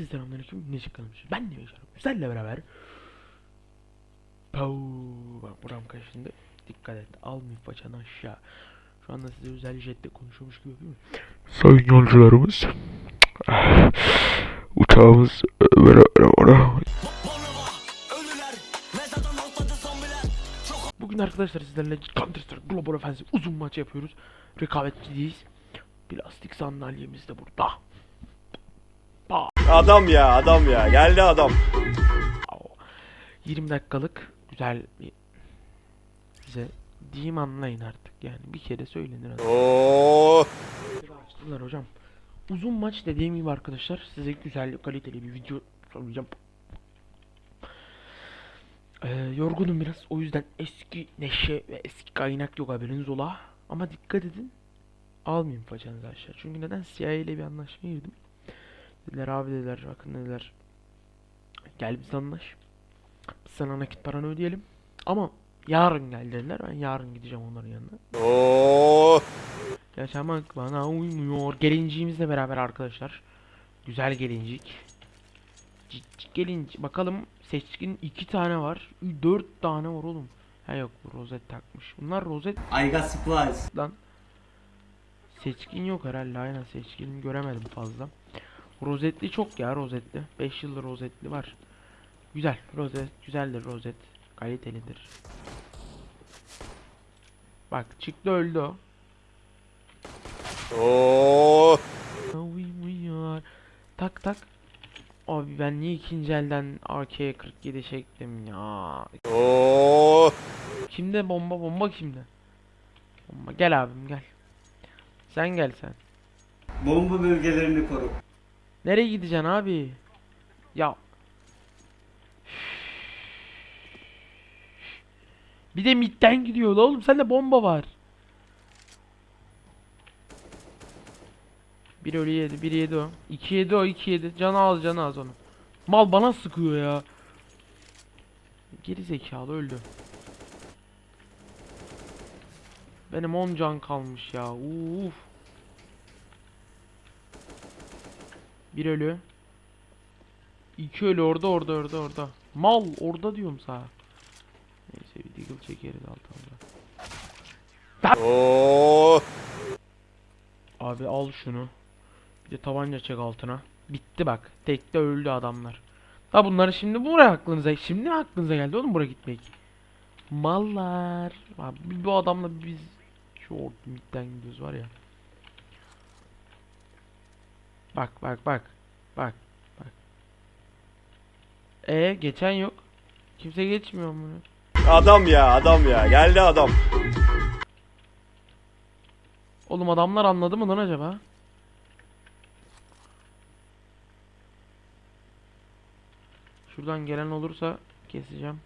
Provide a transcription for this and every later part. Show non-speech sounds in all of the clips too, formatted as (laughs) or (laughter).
Herkese selamünaleyküm. Ne çıkalmış? Ben de yaşarım. Sizlerle beraber. Pau. Bak buram kaşındı. Dikkat et. Al façanı aşağı. Şu anda size özel jette konuşuyormuş gibi yapıyor muyum? Sayın yolcularımız, uçağımız Bugün arkadaşlar sizlerle Counter Strike Global Offensive uzun maç yapıyoruz. Rekabetçiyiz. Plastik sandalyemiz de burada. Adam ya adam ya geldi adam. Au. 20 dakikalık güzel bir size diyeyim anlayın artık yani bir kere söylenir. Oo. Açtılar hocam. Uzun maç dediğim gibi arkadaşlar size güzel kaliteli bir video sunacağım. Ee, yorgunum biraz o yüzden eski neşe ve eski kaynak yok haberiniz ola. Ama dikkat edin almayın façanızı aşağı. Çünkü neden CIA ile bir anlaşmaya girdim. Dediler abi dediler bakın dediler gel biz anlaş. Biz sana nakit paranı ödeyelim. Ama yarın gel dediler ben yarın gideceğim onların yanına. Oo. Yaşamak bana uymuyor. Gelinciğimizle beraber arkadaşlar. Güzel gelincik. Cicik gelinci. Bakalım seçkin iki tane var. Dört tane var oğlum. Ha yok bu rozet takmış. Bunlar rozet I got supplies. lan. Seçkin yok herhalde aynen seçkin göremedim fazla. Rozetli çok ya rozetli. 5 yıldır rozetli var. Güzel rozet güzeldir rozet. Kalitelidir. Bak çıktı öldü o. Oo. Tak tak. Abi ben niye ikinci elden AK-47 çektim ya? Oo. Kimde bomba bomba kimde? Bomba gel abim gel. Sen gel sen. Bomba bölgelerini koru. Nereye gideceksin abi? Ya. Bir de midden gidiyor la oğlum sende bomba var. Bir ölü yedi, bir yedi o. İki yedi o, iki yedi. Canı az, canı az onu. Mal bana sıkıyor ya. Geri zekalı öldü. Benim 10 can kalmış ya. Uf. Bir ölü. İki ölü orada orada orada orada. Mal orada diyorum sana. Neyse bir deagle çekeriz altında. Oo. Abi al şunu. Bir de tabanca çek altına. Bitti bak. Tekte öldü adamlar. Da bunları şimdi buraya aklınıza şimdi aklınıza geldi oğlum buraya gitmek? Mallar. Abi bu adamla biz şu midden gidiyoruz var ya. Bak bak bak. Bak bak. E geçen yok. Kimse geçmiyor bunu. Adam ya adam ya geldi adam. Oğlum adamlar anladı mı lan acaba? Şuradan gelen olursa keseceğim.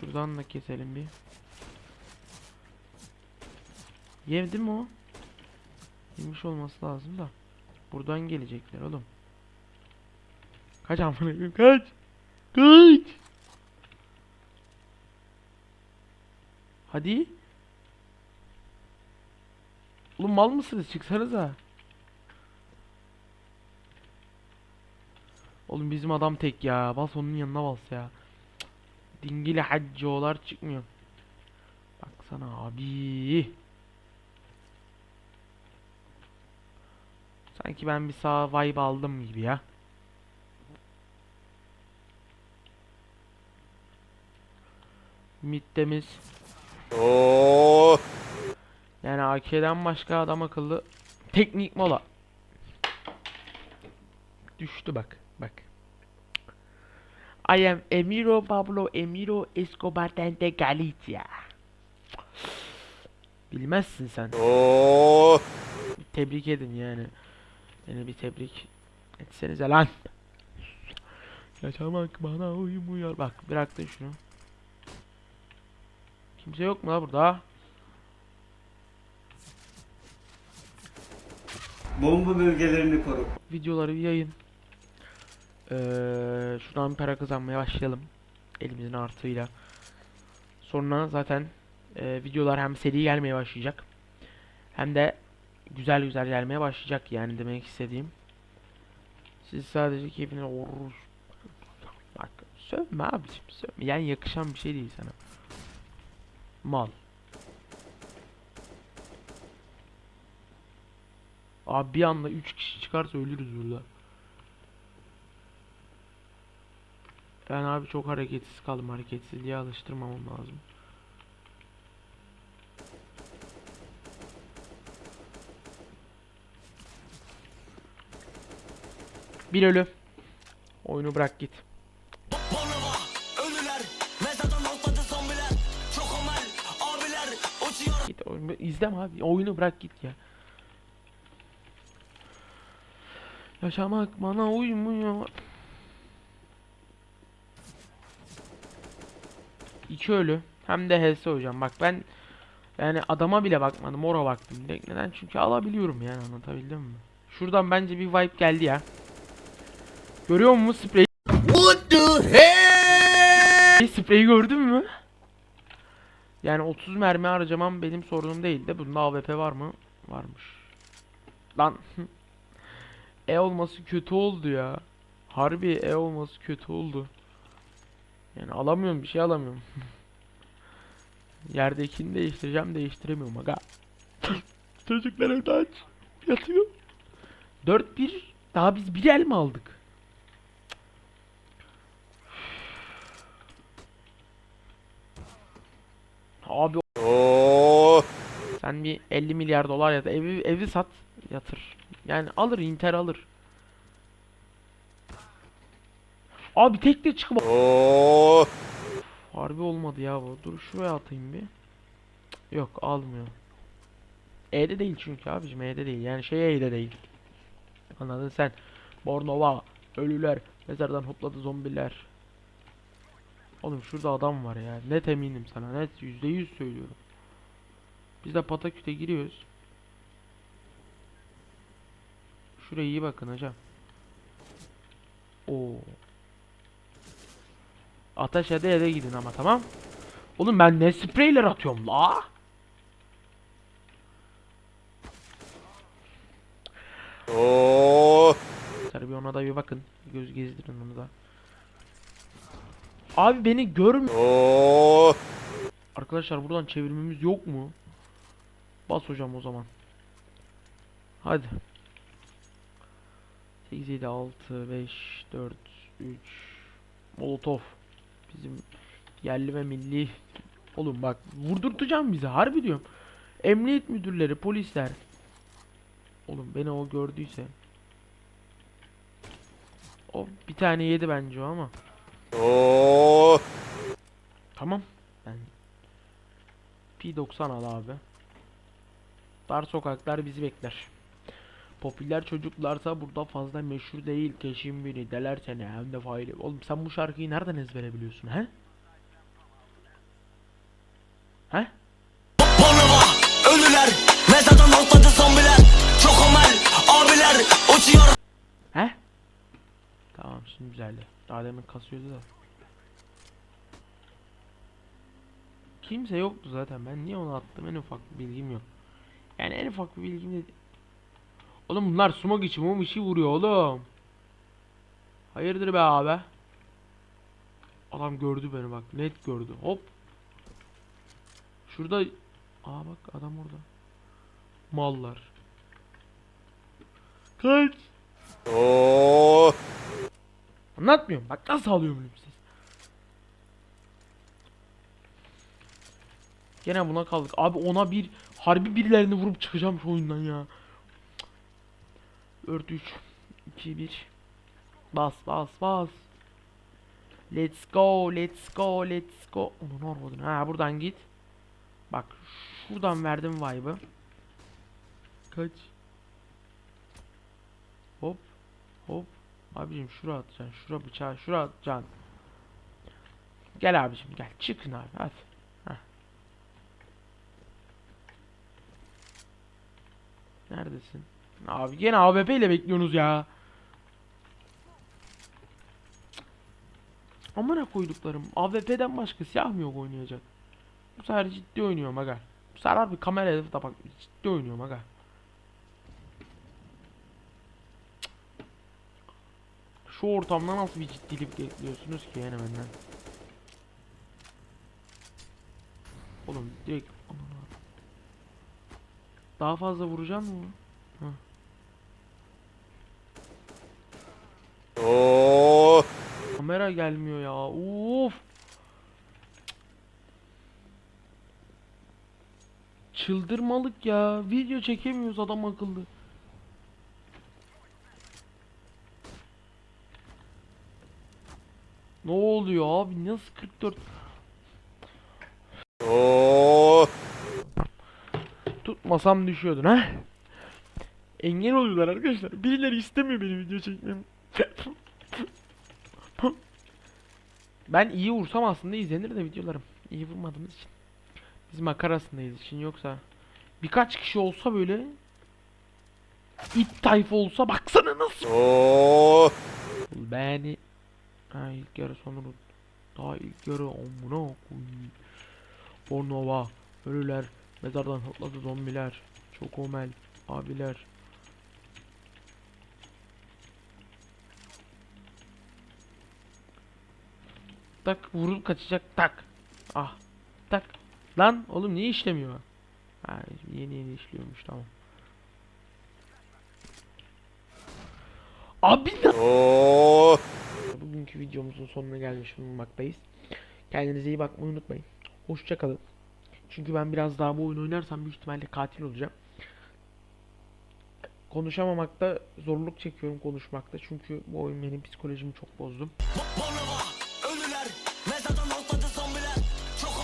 Şuradan da keselim bir. Yevdi mi o? Yemiş olması lazım da. Buradan gelecekler oğlum. Kaç amına kaç. Kaç. Hadi. Oğlum mal mısınız? Çıksanıza. Oğlum bizim adam tek ya. Bas onun yanına bas ya. Dingili haccolar çıkmıyor. Baksana abi. Sanki ben bir sağ vibe aldım gibi ya. Middemiz. Oo. Yani AK'den başka adam akıllı teknik mola. Düştü bak. Bak. I am Emiro Pablo Emiro Escobar'den de Galicia. Bilmezsin sen. Oo. Tebrik edin yani. Beni bir tebrik etsenize lan. Yaşamak bana uymuyor. Bak bıraktın şunu. Kimse yok mu la burada? Bomba bölgelerini koru. videoları bir yayın. Ee, şuradan para kazanmaya başlayalım. Elimizin artığıyla. Sonra zaten e, videolar hem seri gelmeye başlayacak. Hem de güzel güzel gelmeye başlayacak yani demek istediğim. Siz sadece keyfine orur. Bak sövme abicim sövme. Yani yakışan bir şey değil sana. Mal. Abi bir anda 3 kişi çıkarsa ölürüz burada. Ben abi çok hareketsiz kaldım. Hareketsizliğe alıştırmamam lazım. Bir ölü. Oyunu bırak git. Git oyunu izleme abi. Oyunu bırak git ya. Yaşamak bana uymuyor. İki ölü. Hem de HS hocam. Bak ben yani adama bile bakmadım. Ora baktım. Neden? Çünkü alabiliyorum yani anlatabildim mi? Şuradan bence bir vibe geldi ya. Görüyor musun spreyi? What the hell? Spreyi gördün mü? Yani 30 mermi harcamam benim sorunum değil de bunda AWP var mı? Varmış. Lan (laughs) E olması kötü oldu ya. Harbi E olması kötü oldu. Yani alamıyorum bir şey alamıyorum. (laughs) Yerdekini değiştireceğim değiştiremiyorum aga. (laughs) Çocuklar evde aç. Yatıyor. 4-1 daha biz bir el mi aldık? Abi Oo. sen bir 50 milyar dolar ya da evi evi sat yatır. Yani alır Inter alır. Abi tek de Oo. harbi olmadı ya bu. Dur şuraya atayım bir. Yok almıyor. E'de değil çünkü abicim E'de değil. Yani şey E'de değil. Anladın sen. Bornova, ölüler, mezardan hopladı zombiler. Oğlum şurada adam var ya. Net eminim sana. Net yüzde yüz söylüyorum. Biz de pataküte giriyoruz. Şuraya iyi bakın hocam. Oo. Ateş ede ede gidin ama tamam. Oğlum ben ne spreyler atıyorum la? Oo. Tabii bir ona da bir bakın. Göz gezdirin onu da. Abi beni görmüyor. Oo. Arkadaşlar buradan çevirmemiz yok mu? Bas hocam o zaman. Hadi. 8 7 6 5 4 3 Molotov. Bizim yerli ve milli Oğlum bak vurdurtacağım bizi harbi diyorum. Emniyet müdürleri, polisler. Oğlum beni o gördüyse. O bir tane yedi bence o ama. Oo. Tamam. Ben P90 al abi. Dar sokaklar bizi bekler. Popüler çocuklarsa burada fazla meşhur değil. Keşin biri deler seni hem de faili. Oğlum sen bu şarkıyı nereden ezbere biliyorsun he? He? Bornova, ölüler, mezardan hopladı zombiler Çok omel, abiler, uçuyor? Tamam şimdi güzeldi. Daha demin kasıyordu da. Kimse yoktu zaten. Ben niye onu attım en ufak bir bilgim yok. Yani en ufak bir bilgim de... Oğlum bunlar smoke içi mum işi vuruyor oğlum. Hayırdır be abi? Adam gördü beni bak. Net gördü. Hop. Şurada... Aa bak adam orada. Mallar. Kaç. Oo. Anlatmıyorum. Bak nasıl alıyorum siz. Gene buna kaldık. Abi ona bir harbi birilerini vurup çıkacağım şu oyundan ya. 4 3 2 1 Bas bas bas. Let's go, let's go, let's go. Onu ormadın. Ha buradan git. Bak şuradan verdim vibe'ı. Kaç. Hop. Hop. Abicim şura atacaksın. Şura bıçağı şura atacaksın. Gel abicim gel. Çıkın abi hadi. Heh. Neredesin? Abi gene AWP ile bekliyorsunuz ya. Amına koyduklarım. AWP'den başka silah mı yok oynayacak? Bu sefer ciddi oynuyorum aga. Bu sefer harbi kamera hedefi de bak ciddi oynuyorum aga. Şu ortamda nasıl bir ciddilik bekliyorsunuz ki yani benden? Oğlum direkt. Daha fazla vuracağım mı? Oh. Kamera gelmiyor ya. Uf. Çıldırmalık ya. Video çekemiyoruz adam akıllı. Ne oluyor abi? Nasıl 44? Oh. Tutmasam düşüyordun ha? Engel oluyorlar arkadaşlar. Birileri istemiyor benim video çekmemi. ben iyi vursam aslında izlenir de videolarım. İyi vurmadığımız için. Biz makarasındayız için yoksa birkaç kişi olsa böyle it tayfa olsa baksana nasıl Oh. beni ha ilk yarı sonu daha ilk yarı amına koyayım. Bornova ölüler mezardan hopladı zombiler çok omel abiler. Tak vurup kaçacak tak. Ah tak. Lan oğlum niye işlemiyor? Ha yeni yeni işliyormuş tamam. Abi ne Oh. Bugünkü videomuzun sonuna gelmiş bulunmaktayız. Kendinize iyi bakmayı unutmayın. Hoşça kalın. Çünkü ben biraz daha bu oyunu oynarsam büyük ihtimalle katil olacağım. Konuşamamakta zorluk çekiyorum konuşmakta. Çünkü bu oyun benim psikolojimi çok bozdu.